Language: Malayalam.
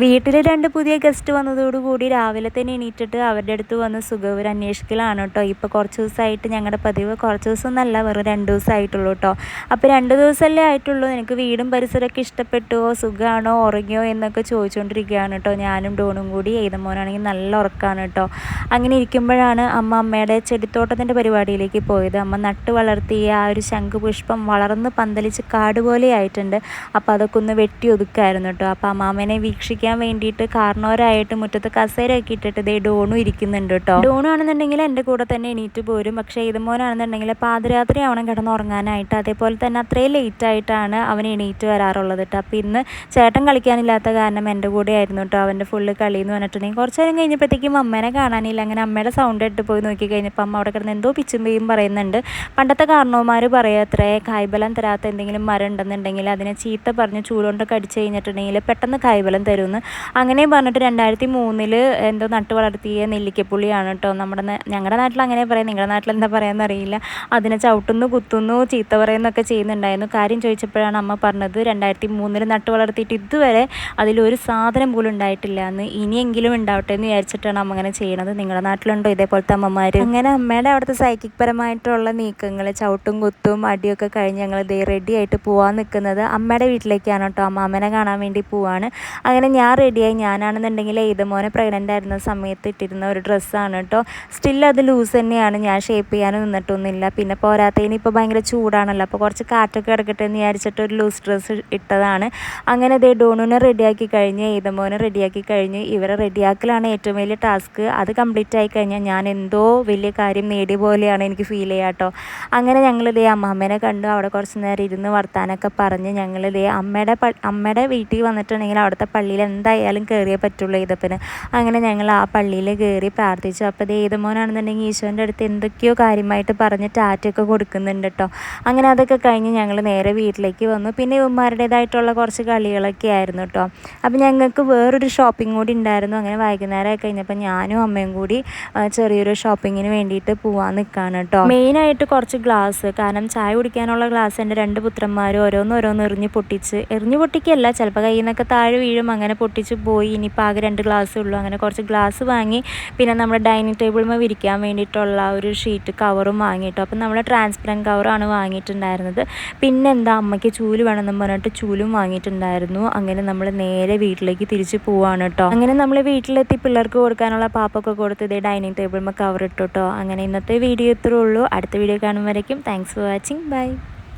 വീട്ടിൽ രണ്ട് പുതിയ ഗസ്റ്റ് വന്നതോടുകൂടി രാവിലെ തന്നെ എണീറ്റിട്ട് അവരുടെ അടുത്ത് വന്ന് സുഖവർ അന്വേഷിക്കലാണ് കേട്ടോ. ഇപ്പോൾ കുറച്ച് ദിവസമായിട്ട് ഞങ്ങളുടെ പതിവ് കുറച്ച് ദിവസം എന്നല്ല വെറും രണ്ട് ദിവസമായിട്ടുള്ളൂ കേട്ടോ. അപ്പോൾ രണ്ട് ദിവസമല്ലേ ആയിട്ടുള്ളൂ. എനിക്ക് വീടും പരിസരമൊക്കെ ഇഷ്ടപ്പെട്ടുവോ സുഖമാണോ ഉറങ്ങിയോ എന്നൊക്കെ ചോദിച്ചുകൊണ്ടിരിക്കുകയാണ് കേട്ടോ. ഞാനും ഡോണും കൂടി ഏതമോനാണെങ്കിൽ നല്ല ഉറക്കമാണ് കേട്ടോ. അങ്ങനെ ഇരിക്കുമ്പോഴാണ് അമ്മ അമ്മയുടെ ചെടിത്തോട്ടത്തിന്റെ പരിപാടിയിലേക്ക് പോയത്. അമ്മ നട്ട് വളർത്തിയ ആ ഒരു ശംഖുപുഷ്പം വളർന്ന് പന്തലിച്ച് കാട് പോലെ ആയിട്ടുണ്ട്. അപ്പോൾ അതൊക്കെ ഒന്ന് വെട്ടി ഒതുക്കായിരുന്നു കേട്ടോ. അപ്പോൾ അമ്മാമ്മേനെ വീക്ഷിക്കാൻ വേണ്ടിയിട്ട് കാരണവരായിട്ട് മുറ്റത്ത് കസേരയൊക്കെ ഇട്ടിട്ട് ഇതേ ഡോണും ഇരിക്കുന്നുണ്ട് കേട്ടോ ഡോണു ആണെന്നുണ്ടെങ്കിൽ എന്റെ കൂടെ തന്നെ എണീറ്റ് പോരും. പക്ഷേ ഇതുമോനാണെന്നുണ്ടെങ്കിൽ പാതിരാത്രി ആവണം കിടന്നുറങ്ങാനായിട്ട്. അതേപോലെ തന്നെ അത്രയും ലേറ്റ് ആയിട്ടാണ് അവൻ എണീറ്റ് വരാറുള്ളത് കേട്ടോ അപ്പോൾ ഇന്ന് ചേട്ടൻ കളിക്കാനില്ലാത്ത കാരണം എന്റെ കൂടെ ആയിരുന്നു കേട്ടോ അവന്റെ ഫുള്ള് കളി എന്ന് പറഞ്ഞിട്ടുണ്ടെങ്കിൽ കുറച്ച് നേരം കഴിഞ്ഞപ്പോഴത്തേക്കും അമ്മേനെ കാണാനില്ല. അങ്ങനെ അമ്മയുടെ സൗണ്ട് ഇട്ട് പോയി നോക്കി കഴിഞ്ഞപ്പോൾ അമ്മ അവിടെ കിടന്ന് എന്തോ പിച്ചുമ്പയും പറയുന്നുണ്ട്. പണ്ടത്തെ കാരണവന്മാർ പറയാ അത്രേ കായ്ബലം തരാത്ത എന്തെങ്കിലും മരം ഉണ്ടെന്നുണ്ടെങ്കിൽ അതിനെ ചീത്ത പറഞ്ഞ് ചൂടുകൊണ്ടൊക്കെ അടിച്ചു കഴിഞ്ഞിട്ടുണ്ടെങ്കിൽ പെട്ടെന്ന് കായ്ബലം തരുമെന്ന് അങ്ങനെ പറഞ്ഞിട്ട് രണ്ടായിരത്തി മൂന്നിൽ എന്തോ നട്ടു വളർത്തിയ നെല്ലിക്കപ്പുള്ളിയാണ് കേട്ടോ നമ്മുടെ ഞങ്ങളുടെ നാട്ടിൽ അങ്ങനെ പറയാം. നിങ്ങളുടെ നാട്ടിൽ എന്താ പറയാമെന്ന് അറിയില്ല. അതിനെ ചവിട്ടുന്നു കുത്തുന്നു ചീത്ത പറയുന്നൊക്കെ ചെയ്യുന്നുണ്ടായിരുന്നു. കാര്യം ചോദിച്ചപ്പോഴാണ് അമ്മ പറഞ്ഞത് രണ്ടായിരത്തി മൂന്നിൽ നട്ടു വളർത്തിയിട്ട് ഇതുവരെ അതിലൊരു സാധനം പോലും ഉണ്ടായിട്ടില്ല എന്ന് ഇനിയെങ്കിലും ഉണ്ടാവട്ടെ എന്ന് വിചാരിച്ചിട്ടാണ് അമ്മ അങ്ങനെ ചെയ്യണത്. നിങ്ങളുടെ നാട്ടിലുണ്ടോ ഇതേപോലത്തെ അമ്മമാർ അങ്ങനെ അമ്മയുടെ അവിടുത്തെ സൈക്കിക് പരമായിട്ടുള്ള നീക്കങ്ങൾ ചവിട്ടും കുത്തും അടിയൊക്കെ കഴിഞ്ഞ് ഞങ്ങൾ ദേ റെഡി ആയിട്ട് പോകാൻ നിൽക്കുന്നത് അമ്മയുടെ വീട്ടിലേക്കാണ് കേട്ടോ അമ്മ അമ്മനെ കാണാൻ വേണ്ടി പോവാണ്. അങ്ങനെ ഞാൻ റെഡിയായി ഞാനാണെന്നുണ്ടെങ്കിൽ മോനെ പ്രഗ്നന്റ് ആയിരുന്ന സമയത്ത് ഇട്ടിരുന്ന ഒരു ഡ്രസ്സാണ് കേട്ടോ സ്റ്റിൽ അത് ലൂസ് തന്നെയാണ്. ഞാൻ ഷേപ്പ് ചെയ്യാനും നിന്നിട്ടൊന്നുമില്ല. പിന്നെ പോരാത്തതിന് ഇപ്പോൾ ഭയങ്കര ചൂടാണല്ലോ. അപ്പോൾ കുറച്ച് കാറ്റൊക്കെ കിടക്കട്ടെ എന്ന് വിചാരിച്ചിട്ട് ഒരു ലൂസ് ഡ്രസ്സ് ഇട്ടതാണ്. അങ്ങനെ ഇതേ ഡോണുനെ റെഡിയാക്കി കഴിഞ്ഞ് മോനെ റെഡിയാക്കി കഴിഞ്ഞ് ഇവരെ റെഡിയാക്കലാണ് ഏറ്റവും വലിയ ടാസ്ക് അത് കംപ്ലീറ്റ് ആയി കഴിഞ്ഞാൽ ഞാൻ എന്തോ വലിയ കാര്യം നേടിയ പോലെയാണ് എനിക്ക് ഫീൽ ചെയ്യുക കേട്ടോ അങ്ങനെ ഞങ്ങളിതേ അമ്മാമ്മേനെ കണ്ടു. അവിടെ കുറച്ച് നേരം ഇരുന്ന് വർത്താനൊക്കെ പറഞ്ഞ് ഞങ്ങളിതേ അമ്മയുടെ അമ്മയുടെ വീട്ടിൽ വന്നിട്ടുണ്ടെങ്കിൽ അവിടുത്തെ പള്ളിയിൽ എന്തായാലും കയറിയേ പറ്റുള്ളൂ ഈതപ്പന്. അങ്ങനെ ഞങ്ങൾ ആ പള്ളിയിൽ കയറി പ്രാർത്ഥിച്ചു. അപ്പോൾ ഇത് ഏതമോനാണെന്നുണ്ടെങ്കിൽ ഈശോന്റെ അടുത്ത് എന്തൊക്കെയോ കാര്യമായിട്ട് പറഞ്ഞ് ടാറ്റൊക്കെ കൊടുക്കുന്നുണ്ട് കേട്ടോ അങ്ങനെ അതൊക്കെ കഴിഞ്ഞ് ഞങ്ങൾ നേരെ വീട്ടിലേക്ക് വന്നു. പിന്നെ ഇവന്മാരുടേതായിട്ടുള്ള കുറച്ച് കളികളൊക്കെ ആയിരുന്നു കേട്ടോ അപ്പോൾ ഞങ്ങൾക്ക് വേറൊരു ഷോപ്പിംഗ് കൂടി ഉണ്ടായിരുന്നു. അങ്ങനെ വൈകുന്നേരം കഴിഞ്ഞപ്പോൾ ഞാനും അമ്മയും കൂടി ചെറിയൊരു ഷോപ്പിങ്ങിന് വേണ്ടിയിട്ട് പോവാൻ നിൽക്കുകയാണ് കേട്ടോ മെയിനായിട്ട് കുറച്ച് ഗ്ലാസ് കാരണം ചായ കുടിക്കാനുള്ള ഗ്ലാസ് എന്റെ രണ്ട് പുത്രന്മാരും ഓരോന്ന് ഓരോന്ന് എറിഞ്ഞ് പൊട്ടിച്ച് എറിഞ്ഞ് പൊട്ടിക്കല്ല ചിലപ്പോൾ കയ്യിൽ നിന്നൊക്കെ താഴെ വീഴും അങ്ങനെ പൊട്ടിച്ച് പോയി. ഇനിയിപ്പോൾ ആകെ രണ്ട് ഗ്ലാസ് ഉള്ളൂ. അങ്ങനെ കുറച്ച് ഗ്ലാസ് വാങ്ങി പിന്നെ നമ്മുടെ ഡൈനിങ് ടേബിളിൽ വിരിക്കാൻ വേണ്ടിയിട്ടുള്ള ഒരു ഷീറ്റ് കവറും വാങ്ങിയിട്ടു. അപ്പം നമ്മൾ ട്രാൻസ്പെറന്റ് കവറാണ് വാങ്ങിയിട്ടുണ്ടായിരുന്നത്. പിന്നെ എന്താ അമ്മയ്ക്ക് ചൂൽ വേണമെന്ന് പറഞ്ഞിട്ട് ചൂലും വാങ്ങിയിട്ടുണ്ടായിരുന്നു. അങ്ങനെ നമ്മൾ നേരെ വീട്ടിലേക്ക് തിരിച്ചു പോവാണ് കേട്ടോ അങ്ങനെ നമ്മൾ വീട്ടിലെത്തി പിള്ളേർക്ക് കൊടുക്കാനുള്ള പാപ്പൊക്കെ കൊടുത്ത് ഇതേ ഡൈനിങ് ടേബിളിൽ കവർ ഇട്ടു കേട്ടോ അങ്ങനെ ഇന്നത്തെ വീഡിയോ ഇത്രേ ഉള്ളൂ. അടുത്ത വീഡിയോ കാണുമ്പോഴേക്കും താങ്ക്സ് ഫോർ വാച്ചിങ് ബൈ